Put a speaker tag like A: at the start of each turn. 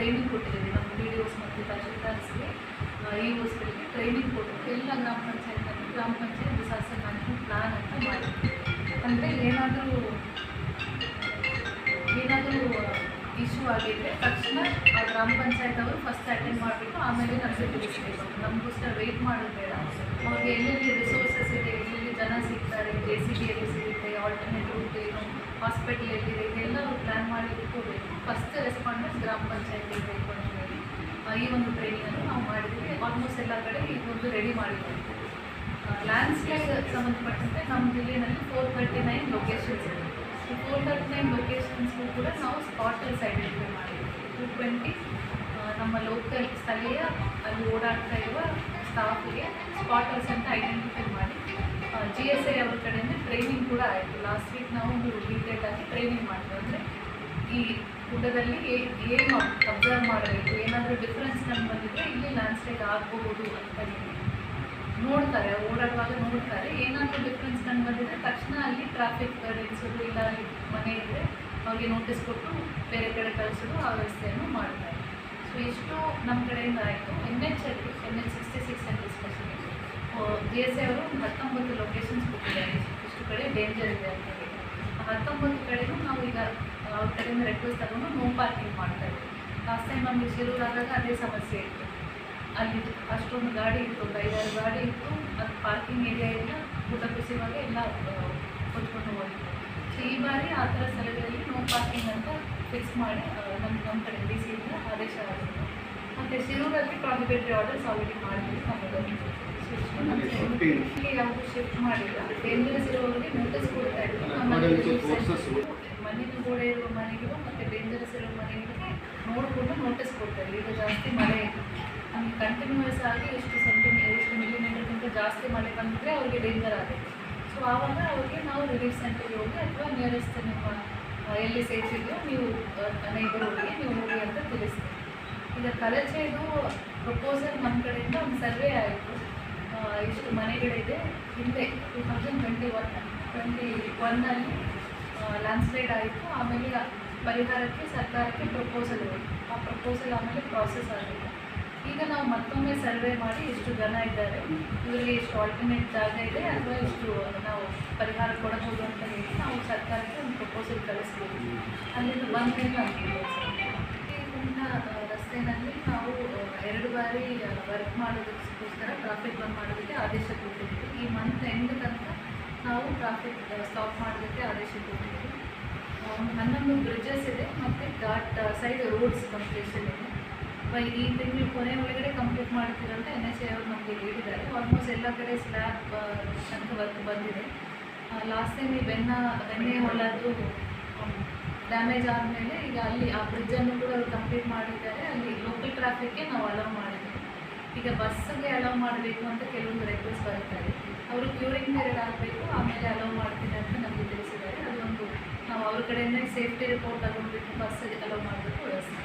A: Training ಕೊಟ್ಟಿದ್ದೀವಿ ನಮ್ಮ B D ಓಸ್ ಮತ್ತು ತಹಶೀಲ್ದಾರ್ಸ್ಗೆ ಇ ಓಸ್ಗಳಿಗೆ ಟ್ರೈನಿಂಗ್ ಕೊಟ್ಟು ಎಲ್ಲ ಗ್ರಾಮ ಪಂಚಾಯತ್ನಲ್ಲಿ ಗ್ರಾಮ ಪಂಚಾಯತ್ ಡಿಸಾಸ್ಟರ್ ಮ್ಯಾನೇಜ್ಮೆಂಟ್ ಪ್ಲಾನ್ ಅಂತ ಮಾಡಿದ್ವಿ. ಅಂದರೆ ಏನಾದರೂ ಏನಾದರೂ ಇಶ್ಯೂ ಆಗಿದ್ರೆ ತಕ್ಷಣ ಆ ಗ್ರಾಮ ಪಂಚಾಯತ್ ಅವರು ಫಸ್ಟ್ ಅಟೆಂಡ್ ಮಾಡಬೇಕು ಆಮೇಲೆ ನಮಗೆ ತಿಳಿಸ್ಬೇಕು. ನಮಗೋಸ್ಕರ ವೆಯ್ಟ್ ಮಾಡೋದು ಬೇಡ. ಅವ್ರಿಗೆ ಎಲ್ಲೆಲ್ಲಿ ರಿಸೋರ್ಸಸ್ ಇದೆ, ಎಲ್ಲೆಲ್ಲಿ ಜನ ಸಿಗ್ತಾರೆ ಜೆ ಸಿ ಬಿ ಎಲ್ಲಿ ಸಿಗುತ್ತೆ ಆಲ್ಟರ್ನೇಟಿವ್ ಏನು ಹಾಸ್ಪಿಟಲ್ ಇದೆಲ್ಲ ಅವ್ರು ಪ್ಲ್ಯಾನ್ ಮಾಡಿ ಇಟ್ಕೋಬೇಕು ಫಸ್ಟ್ ರೆಸ್ಪಾಂಡರ್ಸ್ ಗ್ರಾಮ ಪಂಚಾಯತಿ ಹೇಳಿ ಈ ಒಂದು ಟ್ರೈನಿಂಗನ್ನು ನಾವು ಮಾಡಿದ್ವಿ. ಆಲ್ಮೋಸ್ಟ್ ಎಲ್ಲ ಕಡೆ ಇದೊಂದು ರೆಡಿ ಮಾಡಿದ್ವಿ. ಲ್ಯಾಂಡ್ಸ್ಲೈಡ್ ಸಂಬಂಧಪಟ್ಟಂತೆ ನಮ್ಮ ಜಿಲ್ಲೆಯಲ್ಲಿ ಫೋರ್ ತರ್ಟಿ ನೈನ್ ಲೊಕೇಶನ್ಸ್ ಇದೆ ಈ ಫೋರ್ ತರ್ಟಿ ನೈನ್ ಲೊಕೇಶನ್ಸ್ಗೂ ಕೂಡ ನಾವು ಸ್ಪಾಟಲ್ಸ್ ಐಡೆಂಟಿಫೈ ಮಾಡಿದ್ದೀವಿ ಟು ಟ್ವೆಂಟಿ ನಮ್ಮ ಲೋಕಲ್ ಸ್ಥಳೀಯ ಅಲ್ಲಿ ಓಡಾಡ್ತಾ ಇರುವ ಸ್ಟಾಫ್ಗೆ ಸ್ಪಾಟಲ್ಸ್ ಅಂತ ಐಡೆಂಟಿಫೈ ಮಾಡಿ ಜಿ ಎಸ್ ಐ ಅವ್ರ ಕಡೆಯಿಂದ ಟ್ರೈನಿಂಗ್ ಕೂಡ ಆಯಿತು. ಲಾಸ್ಟ್ ವೀಕ್ ನಾವು ಒಂದು ಡೀಟೇಲ್ ಆಗಿ ಟ್ರೈನಿಂಗ್ ಮಾಡಿದ್ವಿ. ಅಂದರೆ ಈ ಗುಡ್ಡದಲ್ಲಿ ಏನು ಅಬ್ಸರ್ವ್ ಮಾಡಬೇಕು, ಏನಾದರೂ ಡಿಫ್ರೆನ್ಸ್ ನಮ್ಗೆ ಬಂದಿದ್ರೆ ಇಲ್ಲಿ ಲ್ಯಾಂಡ್ಸ್ಲೈಡ್ ಆಗಬಹುದು ಅಂತ ಹೇಳಿ. ನೋಡ್ತಾರೆ, ಓಡಾಡುವಾಗ ನೋಡ್ತಾರೆ, ಏನಾದರೂ ಡಿಫ್ರೆನ್ಸ್ ಕಂಡು ಬಂದಿದ್ರೆ ತಕ್ಷಣ ಅಲ್ಲಿ ಟ್ರಾಫಿಕ್ ನಿಲ್ಲಿಸೋದು ಇಲ್ಲ ಮನೆ ಇದ್ದರೆ ಅವ್ರಿಗೆ ನೋಟಿಸ್ ಕೊಟ್ಟು ಬೇರೆ ಕಡೆ ಕಳಿಸೋದು ಆ ವ್ಯವಸ್ಥೆಯನ್ನು ಮಾಡ್ತಾರೆ. ಸೊ ಇಷ್ಟು ನಮ್ಮ ಕಡೆಯಿಂದ ಆಯಿತು. N H N H sixty six ಅಂತ ಸ್ಪೆಷಲಿ ಜಿ ಎಸ್ ಎ ಅವರು ಹತ್ತೊಂಬತ್ತು ಲೊಕೇಶನ್ಸ್ ಕೊಟ್ಟಿದ್ದಾರೆ. ಇಷ್ಟು ಕಡೆ ಡೇಂಜರ್ ಇದೆ ಅಂತ ಹೇಳಿ. ಹತ್ತೊಂಬತ್ತು ಅವ್ರ ಕಡೆಯಿಂದ ರಿಕ್ವೆಸ್ಟ್ ತಗೊಂಡು ಹೋಮ್ ಪಾರ್ಕಿಂಗ್ ಮಾಡ್ತಾ ಇದ್ದೀವಿ ಲಾಸ್ಟ್ ಟೈಮ್ ನಮಗೆ ಶಿರೂರಾದಾಗ ಅದೇ ಸಮಸ್ಯೆ ಇತ್ತು. ಅಲ್ಲಿ ಅಷ್ಟೊಂದು ಗಾಡಿ ಇತ್ತು ಒಂದು ಐದಾರು ಗಾಡಿ ಇತ್ತು. ಅದು ಪಾರ್ಕಿಂಗ್ ಏರಿಯಾ ಎಲ್ಲ ಊಟ ಕುಸಿಯುವಾಗ ಎಲ್ಲ ಹೊತ್ಕೊಂಡು ಹೋಗಿತ್ತು ಸೊ ಈ ಬಾರಿ ಆ ಥರ ಸ್ಥಳಗಳಲ್ಲಿ ನೋ ಪಾರ್ಕಿಂಗ್ ಅಂತ ಫಿಕ್ಸ್ ಮಾಡಿ ನಮ್ಮ ನಮ್ಮ ಕಡೆ ಡಿ ಸಿಯಿಂದ ಆದೇಶ ಆಗಿತ್ತು ಮತ್ತು ಶಿರೂರಲ್ಲಿ ಪ್ರಾಹಿಬಿಟರಿ ಆರ್ಡರ್ಸ್ ಆಲ್ರೆಡಿ ಮಾಡಿದ್ವಿ. ಇಲ್ಲಿ. ಯಾವುದು ಶಿಫ್ಟ್ ಮಾಡಿಲ್ಲ. ಬೆಂಗಳೂರು ಇರೋರಿಗೆ ನೋಟಿಸ್ ಕೊಡ್ತಾ ಇದ್ರು. ಮನೆಗೆ ಗೋಡೆ ಇರುವ ಮನೆಗೂ ಮತ್ತು ಡೇಂಜರಸ್ ಇರೋ ಮನೆಗಳಿಗೆ ನೋಡಿಕೊಂಡು ನೋಟಿಸ್ ಕೊಡ್ತಾರೆ. ಈಗ ಜಾಸ್ತಿ ಮಳೆ, ನಮಗೆ ಕಂಟಿನ್ಯೂಸ್ ಆಗಿ ಎಷ್ಟು ಸೆಂಟಿಮೀಟರ್ ಎಷ್ಟು ಮಿಲಿಮೀಟರ್ಗಿಂತ ಜಾಸ್ತಿ ಮಳೆ ಬಂದರೆ ಅವ್ರಿಗೆ ಡೇಂಜರ್ ಆಗುತ್ತೆ. ಸೊ ಆವಾಗ ಅವ್ರಿಗೆ ನಾವು ರಿಲೀಫ್ ಸೆಂಟರ್ಗೆ ಹೋಗಿ ಅಥವಾ ನಿಯರೆಸ್ಟ್ ನಿಮ್ಮ ಎಲ್ಲಿ ಸೇಫ್ ಇದೆಯೋ ನೀವು ನೈಬರ್ ಹೋಗಿ ನೀವು ಹೋಗಿ ಅಂತ ತಿಳಿಸ್ತೀವಿ. ಈಗ ಕಲಚೆದು ಪ್ರಪೋಸಲ್ ನಮ್ಮ ಕಡೆಯಿಂದ ಒಂದು ಸರ್ವೆ ಆಯಿತು. ಎಷ್ಟು ಮನೆಗಳಿದೆ ಹಿಂದೆ two thousand twenty one twenty ಒನ್ನಲ್ಲಿ ಲ್ಯಾಂಡ್ಸ್ಲೈಡ್ ಆಯಿತು. ಆಮೇಲೆ ಪರಿಹಾರಕ್ಕೆ ಸರ್ಕಾರಕ್ಕೆ ಪ್ರಪೋಸಲ್ ಆ ಪ್ರಪೋಸಲ್ ಆಮೇಲೆ ಪ್ರಾಸೆಸ್ ಆಗಿಲ್ಲ ಈಗ ನಾವು ಮತ್ತೊಮ್ಮೆ ಸರ್ವೆ ಮಾಡಿ ಇಷ್ಟು ಜನ ಇದ್ದಾರೆ ಇದರಲ್ಲಿ ಎಷ್ಟು ಆಲ್ಟರ್ನೇಟ್ ಜಾಗ ಇದೆ ಅಥವಾ ಎಷ್ಟು ನಾವು ಪರಿಹಾರ ಕೊಡಬಹುದು ಅಂತ ಹೇಳಿ ನಾವು ಸರ್ಕಾರಕ್ಕೆ ಒಂದು ಪ್ರಪೋಸಲ್ ಕಳಿಸ್ತೀವಿ. ಅಲ್ಲಿಂದ ಬಂದ ಮೇಲೆ ನಮಗೆ ಇಲ್ಲಿಂದ ರಸ್ತೆಯಲ್ಲಿ ನಾವು ಎರಡು ಬಾರಿ ವರ್ಕ್ ಮಾಡೋದಕ್ಕೋಸ್ಕರ ಟ್ರಾಫಿಕ್ ಬಂದ್ ಮಾಡೋದಕ್ಕೆ ಆದೇಶ ಕೊಟ್ಟಿದ್ದೀವಿ. ಈ ಮಂತ್ ಎಂಡ್ ತನಕ ನಾವು ಟ್ರಾಫಿಕ್ ಸ್ಟಾಪ್ ಮಾಡೋದಕ್ಕೆ ಆದೇಶ ಕೊಟ್ಟಿದ್ದೀವಿ ಹನ್ನೊಂದು ಬ್ರಿಡ್ಜಸ್ ಇದೆ, ಮತ್ತು ಘಾಟ್ ಸೈಡ್ ರೋಡ್ಸ್ ಕಂಪ್ಲೀಷನ್ ಇದೆ. ಬೈ ಈ ತಿಂಗಳು ಕೊನೆ ಒಳಗಡೆ ಕಂಪ್ಲೀಟ್ ಮಾಡ್ತೀರಂತ ಎನ್ ಎಸ್ ಐ ಅವರು ನಮಗೆ ಹೇಳಿದ್ದಾರೆ. ಆಲ್ಮೋಸ್ಟ್ ಎಲ್ಲ ಕಡೆ ಸ್ಲ್ಯಾಬ್ ತನಕ ವರ್ಕ್ ಬಂದಿದೆ. ಲಾಸ್ಟ್ ಟೈಮ್ ಈ ಬೆನ್ನ ಬೆಣ್ಣೆ ಹೊಲದ್ದು ಡ್ಯಾಮೇಜ್ ಆದಮೇಲೆ ಈಗ ಅಲ್ಲಿ ಆ ಬ್ರಿಡ್ಜನ್ನು ಕೂಡ ಅವರು ಕಂಪ್ಲೀಟ್ ಮಾಡಿದ್ದಾರೆ. ಅಲ್ಲಿ ಲೋಕಲ್ ಟ್ರಾಫಿಕ್ಗೆ ನಾವು ಅಲೋ ಮಾಡಿದ್ದೀವಿ ಈಗ ಬಸ್ಸಿಗೆ ಅಲೌ ಮಾಡಬೇಕು ಅಂತ ಕೆಲವೊಂದು ರಿಕ್ವೆಸ್ಟ್ ಬರ್ತಾರೆ. ಅವರು ಕ್ಯೂರಿಂಗ್ ಪೀರಿಯಡ್ ಆಗಬೇಕು, ಆಮೇಲೆ ಅಲೌ ಮಾಡ್ತೀನಿ ಅಂತ ನಮಗೆ ತಿಳಿಸಿದ್ದಾರೆ. ಅದೊಂದು ನಾವು ಅವ್ರ ಕಡೆಯಿಂದ ಸೇಫ್ಟಿ ರಿಪೋರ್ಟ್ ತಗೊಂಡ್ಬಿಟ್ಟು ಬಸ್ಸಿಗೆ ಅಲೌ ಮಾಡಬೇಕು ವ್ಯವಸ್ಥೆ.